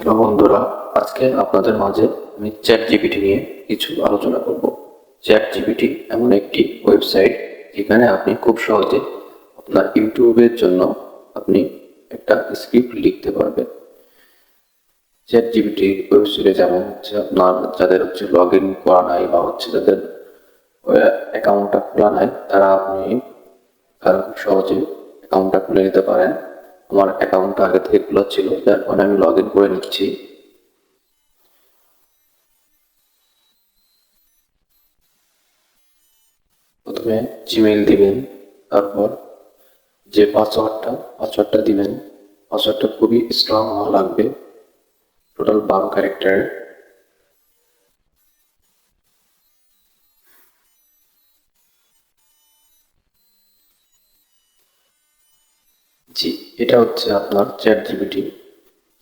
Hello বন্ধুরা, আজকে আপনাদের মাঝে আমি চ্যাট জিপিটি নিয়ে কিছু আলোচনা করব। চ্যাট জিপিটি এমন একটি ওয়েবসাইট যেখানে আপনি খুব সহজে আপনার ইউটিউবের জন্য আপনি একটা স্ক্রিপ্ট লিখতে পারবেন। চ্যাট জিপিটি ওয়েবসাইটে যেমন হচ্ছে আপনার যাদের হচ্ছে লগ ইন করা নাই বা হচ্ছে যাদের অ্যাকাউন্টটা খোলা নাই, তারা আপনি তারা খুব সহজে অ্যাকাউন্টটা খুলে নিতে পারেন। আমার অ্যাকাউন্টটা আগে থেকে খোলা ছিল যার কারণে আমি লগ ইন করে নিচ্ছি। প্রথমে জিমেইল দিবেন, তারপর যে পাসওয়ার্ডটা পাসওয়ার্ডটা দিবেন পাসওয়ার্ডটা খুবই স্ট্রং হওয়া লাগবে টোটাল বারো ক্যারেক্টারের জি। এটা হচ্ছে আপনার চ্যাট জিপিটি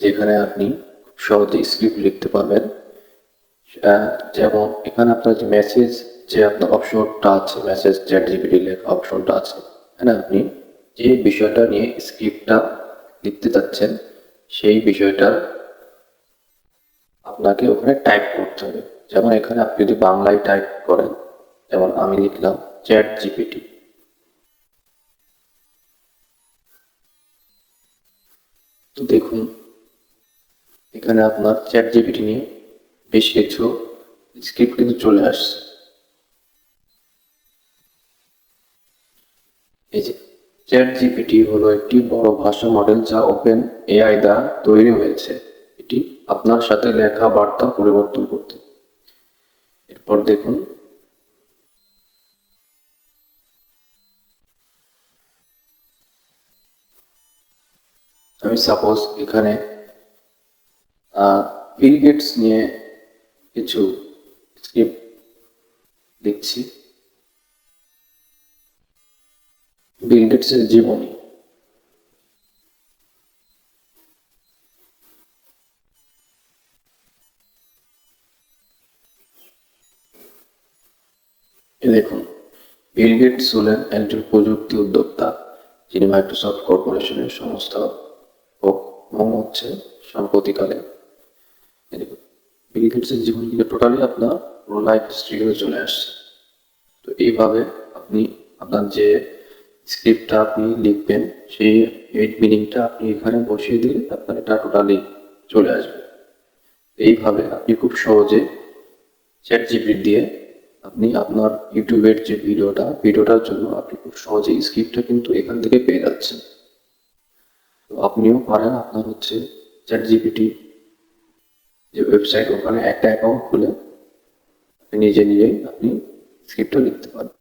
যেখানে আপনি সহজে স্ক্রিপ্ট লিখতে পারবেন। যেমন এখানে আপনার যে মেসেজ যে আপনার অপশনটা আছে মেসেজ চ্যাট জিপিটি লেখা অপশনটা আছে এখানে আপনি যে বিষয়টা নিয়ে স্ক্রিপ্টটা লিখতে চাচ্ছেন, সেই বিষয়টা আপনাকে ওখানে টাইপ করতে হবে। যেমন এখানে আপনি যদি বাংলায় টাইপ করেন, যেমন আমি লিখলাম চ্যাট জিপিটি তো দেখুন, এখানে আপনার চ্যাট জিপিটি নিয়ে বেশ কিছু স্ক্রিপ্ট কিন্তু চলে আসছে। এই যে চ্যাট জিপিটি হলো একটি বড় ভাষা মডেল যা ওপেন এআই দ্বারা তৈরি হয়েছে। এটি আপনার সাথে লেখা বার্তা পরিবর্তন করতে। এরপর দেখুন আমি সাপোজ এখানে বিল গেটস নিয়ে কিছু স্ক্রিপ্ট লিখছি। বিল গেটসের জীবনী। দেখুন বিল গেটস হলেন একজন প্রযুক্তি উদ্যোক্তা, যিনি মাইক্রোসফট কর্পোরেশনের সংস্থা এবং হচ্ছে দেখুন বিল গেটসের জীবন থেকে টোটালি আপনার পুরো লাইফ হিস্ট্রি চলে আসছে। তো এইভাবে আপনি আপনার যে স্ক্রিপ্টটা আপনি লিখবেন, সেই এইট মিনিংটা আপনি এখানে বসিয়ে দিলে আপনার এটা টোটালি চলে আসবে। এইভাবে আপনি খুব সহজে চ্যাট জিপিটি দিয়ে আপনি আপনার ইউটিউবের যে ভিডিওটা ভিডিওটার জন্য আপনি খুব সহজে স্ক্রিপ্টটা কিন্তু এখান থেকে পেয়ে যাচ্ছেন। আপনিও পারেন আপনার হচ্ছে চ্যাট জিপিটি যে ওয়েবসাইট ওখানে একটা অ্যাকাউন্ট খুলে, নিজে নিজেই আপনি স্ক্রিপ্টটা লিখতে পারেন।